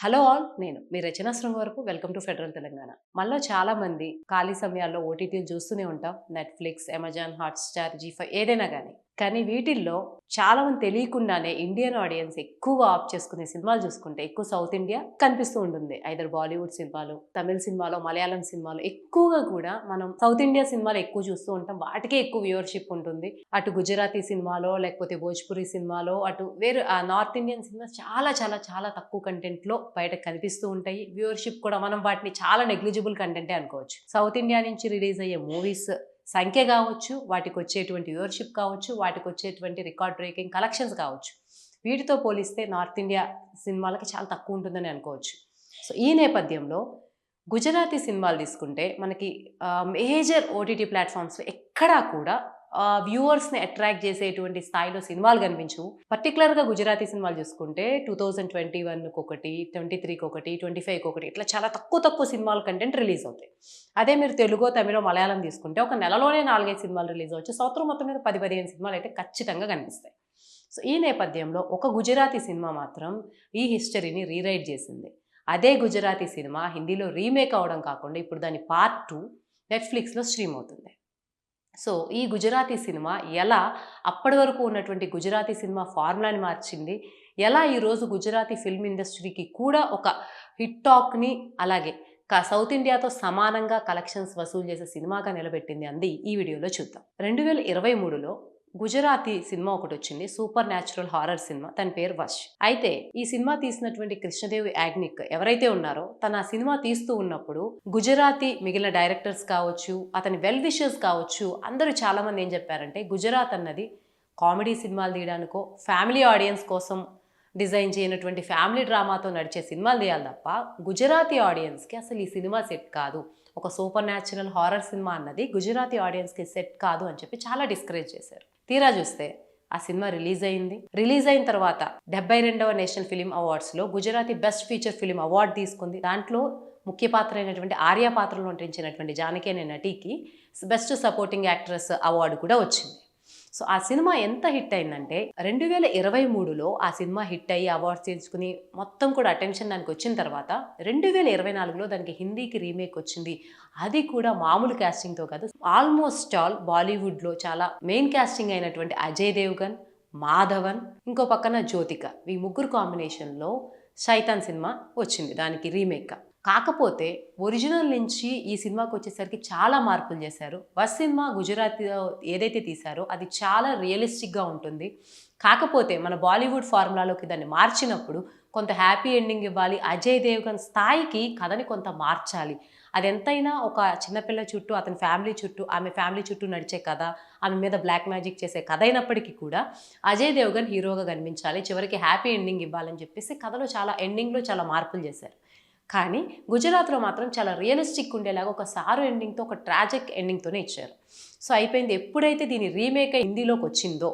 Hello all నేను మీ రచనా శృంగ వరకు welcome to federal Telangana. మనలో చాలా మంది ఖాళీ సమయాల్లో ఓటీటీలు చూస్తూనే ఉంటాం. Netflix Amazon Hotstar Zee five ఏదైనా కానీ కానీ వీటిల్లో చాలా మంది తెలియకుండానే ఇండియన్ ఆడియన్స్ ఎక్కువ ఆప్ చేసుకునే సినిమాలు చూసుకుంటే ఎక్కువ సౌత్ ఇండియా కనిపిస్తూ ఉంటుంది. ఐదర్ బాలీవుడ్ సినిమాలు తమిళ సినిమాలు మలయాళం సినిమాలు ఎక్కువగా కూడా మనం సౌత్ ఇండియా సినిమాలు ఎక్కువ చూస్తూ ఉంటాం. వాటికే ఎక్కువ వ్యూవర్షిప్ ఉంటుంది. అటు గుజరాతీ సినిమాలో లేకపోతే భోజ్పురి సినిమాలో అటు వేరు ఆ నార్త్ ఇండియన్ సినిమా చాలా చాలా చాలా తక్కువ కంటెంట్లో బయట కనిపిస్తూ ఉంటాయి. వ్యూవర్షిప్ కూడా మనం వాటిని చాలా నెగ్లిజిబుల్ కంటెంటే అనుకోవచ్చు. సౌత్ ఇండియా నుంచి రిలీజ్ అయ్యే మూవీస్ సంఖ్య కావచ్చు వాటికి వచ్చేటువంటి వ్యూవర్షిప్ కావచ్చు వాటికి వచ్చేటువంటి రికార్డ్ బ్రేకింగ్ కలెక్షన్స్ కావచ్చు. వీటితో పోలిస్తే నార్త్ ఇండియా సినిమాలకి చాలా తక్కువ ఉంటుందని అనుకోవచ్చు. సో ఈ నేపథ్యంలో గుజరాతీ సినిమాలు తీసుకుంటే మనకి మేజర్ ఓటీటీ ప్లాట్ఫామ్స్ ఎక్కడా కూడా వ్యూవర్స్ని అట్రాక్ట్ చేసేటువంటి స్థాయిలో సినిమాలు కనిపించవు. పర్టికులర్గా గుజరాతీ సినిమాలు చూసుకుంటే టూ థౌజండ్ ట్వంటీ వన్కి ఒకటి ట్వంటీ త్రీకి ఒకటి ట్వంటీ ఫైవ్కి ఒకటి ఇట్లా చాలా తక్కువ తక్కువ సినిమాలు కంటెంట్ రిలీజ్ అవుతాయి. అదే మీరు తెలుగు తమిళ మలయాళం తీసుకుంటే ఒక నెలలోనే నాలుగైదు సినిమాలు రిలీజ్ అవచ్చు సంవత్సరం మొత్తం మీద పది పదిహేను సినిమాలు అయితే ఖచ్చితంగా కనిపిస్తాయి. సో ఈ నేపథ్యంలో ఒక గుజరాతీ సినిమా మాత్రం ఈ హిస్టరీని రీరైట్ చేసింది. అదే గుజరాతీ సినిమా హిందీలో రీమేక్ అవడం కాకుండా ఇప్పుడు దాని పార్ట్ టూ నెట్ఫ్లిక్స్లో స్ట్రీమ్ అవుతుంది. సో ఈ గుజరాతీ సినిమా ఎలా అప్పటి వరకు ఉన్నటువంటి గుజరాతీ సినిమా ఫార్ములాని మార్చింది? ఎలా ఈరోజు గుజరాతీ ఫిల్మ్ ఇండస్ట్రీకి కూడా ఒక హిట్ టాక్ని అలాగే కా సౌత్ ఇండియాతో సమానంగా కలెక్షన్స్ వసూలు చేసే సినిమాగా నిలబెట్టింది అంది. ఈ వీడియోలో చూద్దాం. రెండు వేల ఇరవై మూడులో గుజరాతీ సినిమా ఒకటి వచ్చింది సూపర్ న్యాచురల్ హారర్ సినిమా తన పేరు వష్ అయితే ఈ సినిమా తీసినటువంటి కృష్ణదేవి యాగ్నిక్ ఎవరైతే ఉన్నారో తన ఆ సినిమా తీస్తూ ఉన్నప్పుడు గుజరాతీ మిగిలిన డైరెక్టర్స్ కావచ్చు అతని వెల్ విషర్స్ కావచ్చు అందరూ చాలా మంది ఏం చెప్పారంటే గుజరాత్ అన్నది కామెడీ సినిమాలు తీయడానికో ఫ్యామిలీ ఆడియన్స్ కోసం డిజైన్ చేయనటువంటి ఫ్యామిలీ డ్రామాతో నడిచే సినిమాలు తీయాలి తప్ప గుజరాతీ ఆడియన్స్కి అసలు ఈ సినిమా సెట్ కాదు. ఒక సూపర్ న్యాచురల్ హారర్ సినిమా అన్నది గుజరాతీ ఆడియన్స్కి సెట్ కాదు అని చెప్పి చాలా డిస్కరేజ్ చేశారు. తీరా చూస్తే ఆ సినిమా రిలీజ్ అయింది. రిలీజ్ అయిన తర్వాత డెబ్బై రెండవ national film అవార్డ్స్లో Gujarati best feature film award తీసుకుంది. దాంట్లో ముఖ్య పాత్ర అయినటువంటి ఆర్య పాత్రలో నటించినటువంటి జానకి అనే నటికి బెస్ట్ సపోర్టింగ్ యాక్ట్రెస్ అవార్డు కూడా వచ్చింది. సో ఆ సినిమా ఎంత హిట్ అయిందంటే రెండు వేల ఇరవై మూడులో ఆ సినిమా హిట్ అయ్యి అవార్డ్స్ తీసుకుని మొత్తం కూడా అటెన్షన్ దానికి వచ్చిన తర్వాత రెండు వేల ఇరవై నాలుగులో దానికి హిందీకి రీమేక్ వచ్చింది. అది కూడా మామూలు క్యాస్టింగ్తో కాదు ఆల్మోస్ట్ ఆల్ బాలీవుడ్లో చాలా మెయిన్ క్యాస్టింగ్ అయినటువంటి అజయ్ దేవ్గన్ మాధవన్ ఇంకో పక్కన జ్యోతిక. ఈ ముగ్గురు కాంబినేషన్లో శైతాన్ సినిమా వచ్చింది దానికి రీమేక్గా కాకపోతే ఒరిజినల్ నుంచి ఈ సినిమాకి వచ్చేసరికి చాలా మార్పులు చేశారు. వస్ సినిమా గుజరాతీలో ఏదైతే తీశారో అది చాలా రియలిస్టిక్గా ఉంటుంది. కాకపోతే మన బాలీవుడ్ ఫార్ములాలోకి దాన్ని మార్చినప్పుడు కొంత హ్యాపీ ఎండింగ్ ఇవ్వాలి అజయ్ దేవ్గన్ స్థాయికి కథని కొంత మార్చాలి. అది ఎంతైనా ఒక చిన్నపిల్ల చుట్టూ అతని ఫ్యామిలీ చుట్టూ ఆమె ఫ్యామిలీ చుట్టూ నడిచే కథ ఆమె మీద బ్లాక్ మ్యాజిక్ చేసే కథ అయినప్పటికీ కూడా అజయ్ దేవ్గన్ హీరోగా కనిపించాలి చివరికి హ్యాపీ ఎండింగ్ ఇవ్వాలని చెప్పేసి కథలో చాలా ఎండింగ్లో చాలా మార్పులు చేశారు. కానీ గుజరాత్లో మాత్రం చాలా రియలిస్టిక్ ఉండేలాగా ఒక సారు ఎండింగ్తో ఒక ట్రాజిక్ ఎండింగ్తోనే ఇచ్చారు. సో అయిపోయింది. ఎప్పుడైతే దీని రీమేక్ హిందీలోకి వచ్చిందో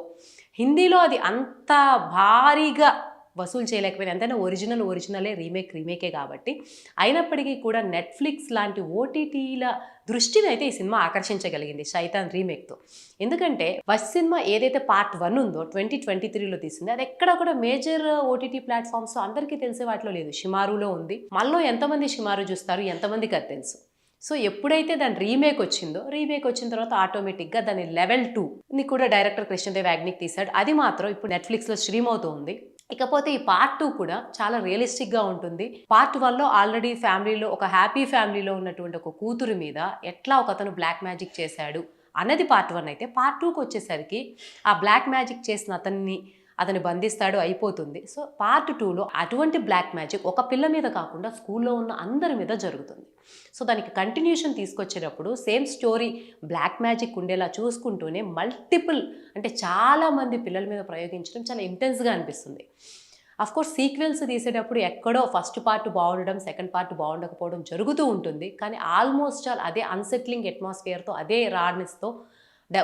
హిందీలో అది అంత భారీగా వసూలు చేయలేకపోయినా ఎంతైనా ఒరిజినల్ ఒరిజినలే రీమేక్ రీమేకే కాబట్టి అయినప్పటికీ కూడా నెట్ఫ్లిక్స్ లాంటి ఓటీటీల దృష్టిని అయితే ఈ సినిమా ఆకర్షించగలిగింది శైతాన్ రీమేక్తో. ఎందుకంటే ఫస్ట్ సినిమా ఏదైతే పార్ట్ వన్ ఉందో ట్వంటీ ట్వంటీ త్రీలో తీసింది అది ఎక్కడ కూడా మేజర్ ఓటీటీ ప్లాట్ఫామ్స్ అందరికీ తెలిసే వాటిలో లేదు. షిమారులో ఉంది. మళ్ళీ ఎంతమంది షిమారు చూస్తారు ఎంతమందికి అది తెలుసు. సో ఎప్పుడైతే దాని రీమేక్ వచ్చిందో రీమేక్ వచ్చిన తర్వాత ఆటోమేటిక్గా దాని లెవెల్ టూ ని కూడా డైరెక్టర్ కృష్ణదేవ్ యాగ్నిక్ తీశాడు. అది మాత్రం ఇప్పుడు నెట్ఫ్లిక్స్లో స్ట్రీమ్ అవుతుంది ఉంది. ఇకపోతే ఈ పార్ట్ టూ కూడా చాలా రియలిస్టిక్గా ఉంటుంది. పార్ట్ వన్లో ఆల్రెడీ ఫ్యామిలీలో ఒక హ్యాపీ ఫ్యామిలీలో ఉన్నటువంటి ఒక కూతురు మీద ఎట్లా ఒక అతను బ్లాక్ మ్యాజిక్ చేశాడు అన్నది పార్ట్ వన్ అయితే పార్ట్ టూకి వచ్చేసరికి ఆ బ్లాక్ మ్యాజిక్ చేసిన అతన్ని అతను బంధిస్తాడు అయిపోతుంది. సో పార్ట్ టూలో అటువంటి బ్లాక్ మ్యాజిక్ ఒక పిల్ల మీద కాకుండా స్కూల్లో ఉన్న అందరి మీద జరుగుతుంది. సో దానికి కంటిన్యూషన్ తీసుకొచ్చేటప్పుడు సేమ్ స్టోరీ బ్లాక్ మ్యాజిక్ ఉండేలా చూసుకుంటూనే మల్టిపుల్ అంటే చాలామంది పిల్లల మీద ప్రయోగించడం చాలా ఇంటెన్స్గా అనిపిస్తుంది. అఫ్ కోర్స్ సీక్వెల్స్ తీసేటప్పుడు ఎక్కడో ఫస్ట్ పార్ట్ బాగుండడం సెకండ్ పార్ట్ బాగుండకపోవడం జరుగుతూ ఉంటుంది. కానీ ఆల్మోస్ట్ ఆల్ అదే అన్సెట్లింగ్ అట్మాస్ఫియర్తో అదే రాడ్నెస్తో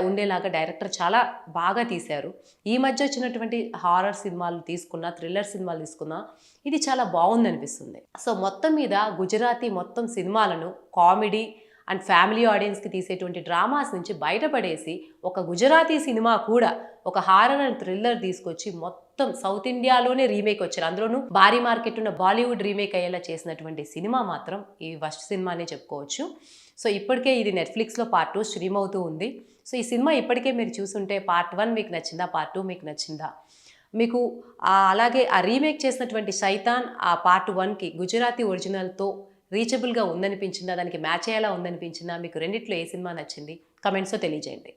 ఉండేలాగా డైరెక్టర్ చాలా బాగా తీశారు. ఈ మధ్య వచ్చినటువంటి హారర్ సినిమాలు తీసుకున్నా థ్రిల్లర్ సినిమాలు తీసుకున్నా ఇది చాలా బాగుంది అనిపిస్తుంది సో మొత్తం మీద గుజరాతీ మొత్తం సినిమాలను కామెడీ అండ్ ఫ్యామిలీ ఆడియన్స్కి తీసేటువంటి డ్రామాస్ నుంచి బయటపడేసి ఒక గుజరాతీ సినిమా కూడా ఒక హారర్ అండ్ థ్రిల్లర్ తీసుకొచ్చి మొత్తం సౌత్ ఇండియాలోనే రీమేక్ వచ్చారు. అందులోనూ భారీ మార్కెట్ ఉన్న బాలీవుడ్ రీమేక్ అయ్యేలా చేసినటువంటి సినిమా మాత్రం ఈ ఫస్ట్ సినిమానే చెప్పుకోవచ్చు. సో ఇప్పటికే ఇది నెట్ఫ్లిక్స్లో పార్ట్ టూ స్ట్రీమ్ అవుతూ ఉంది. సో ఈ సినిమా ఇప్పటికే మీరు చూసుంటే పార్ట్ వన్ మీకు నచ్చిందా పార్ట్ టూ మీకు నచ్చిందా? మీకు అలాగే ఆ రీమేక్ చేసినటువంటి సైతాన్ ఆ పార్ట్ వన్కి గుజరాతీ ఒరిజినల్తో రీచబుల్గా ఉందనిపించిందా? దానికి మ్యాచ్ అయ్యేలా ఉందనిపించిందా? మీకు రెండిట్లో ఏ సినిమా నచ్చింది? కమెంట్స్తో తెలియజేయండి.